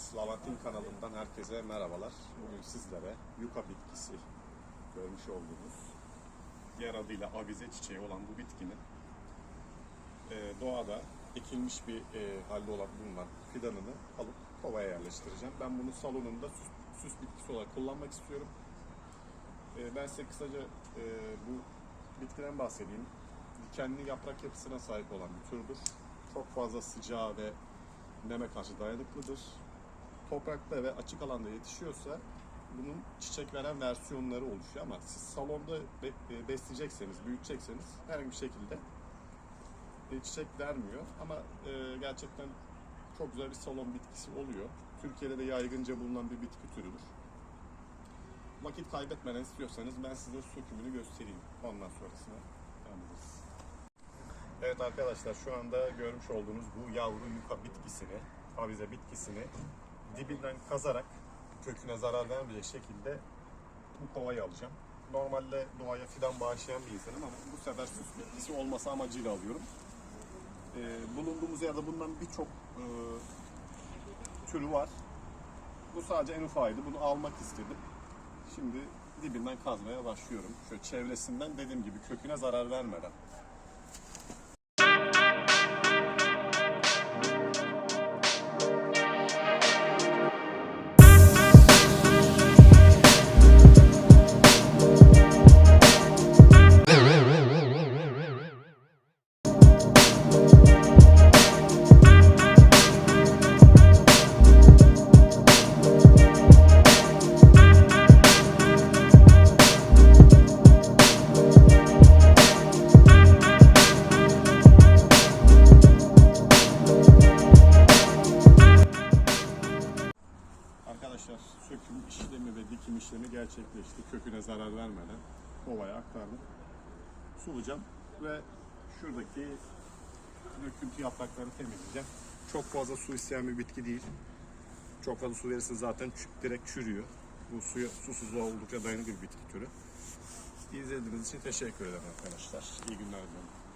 Evet, Lavantin kanalından herkese merhabalar. Bugün sizlere yuka bitkisi görmüş olduğunuz diğer adıyla avize çiçeği olan bu bitkinin e, doğada ekilmiş bir e, halde olan bulunan fidanını alıp kovaya yerleştireceğim. Ben bunu salonumda süs, süs bitkisi olarak kullanmak istiyorum. E, ben size kısaca bu bitkiden bahsedeyim. Dikenli yaprak yapısına sahip olan bir türdür. Çok fazla sıcağa ve neme karşı dayanıklıdır. Toprakta ve açık alanda yetişiyorsa bunun çiçek veren versiyonları oluşuyor ama siz salonda e, besleyecekseniz, büyütecekseniz herhangi bir şekilde e, çiçek vermiyor ama e, gerçekten çok güzel bir salon bitkisi oluyor. Türkiye'de de yaygınca bulunan bir bitki türüdür. Vakit kaybetmeden istiyorsanız ben size sökümünü göstereyim. Ondan sonrasına devam. Evet arkadaşlar şu anda görmüş olduğunuz bu yavru yuka bitkisini, avize bitkisini dibinden kazarak köküne zarar vermeyecek şekilde bu kovayı alacağım. Normalde doğaya fidan bağışlayan bir insanım ama bu sefer süs bitkisi olması amacıyla alıyorum. Ee, bulunduğumuz yerde bundan birçok e, türü var. Bu sadece en ufağıydı. Bunu almak istedim. Şimdi dibinden kazmaya başlıyorum. Şöyle çevresinden dediğim gibi köküne zarar vermeden. Arkadaşlar söküm işlemi ve dikim işlemi gerçekleşti. Köküne zarar vermeden kovaya aktardım. Sulayacağım ve şuradaki döküntü yapraklarını temizleyeceğim. Çok fazla su isteyen bir bitki değil. Çok fazla su verirse zaten direkt çürüyor. Bu suya, susuzluğa oldukça dayanıklı bir bitki türü. İzlediğiniz için teşekkür ederim arkadaşlar. İyi günler diliyorum.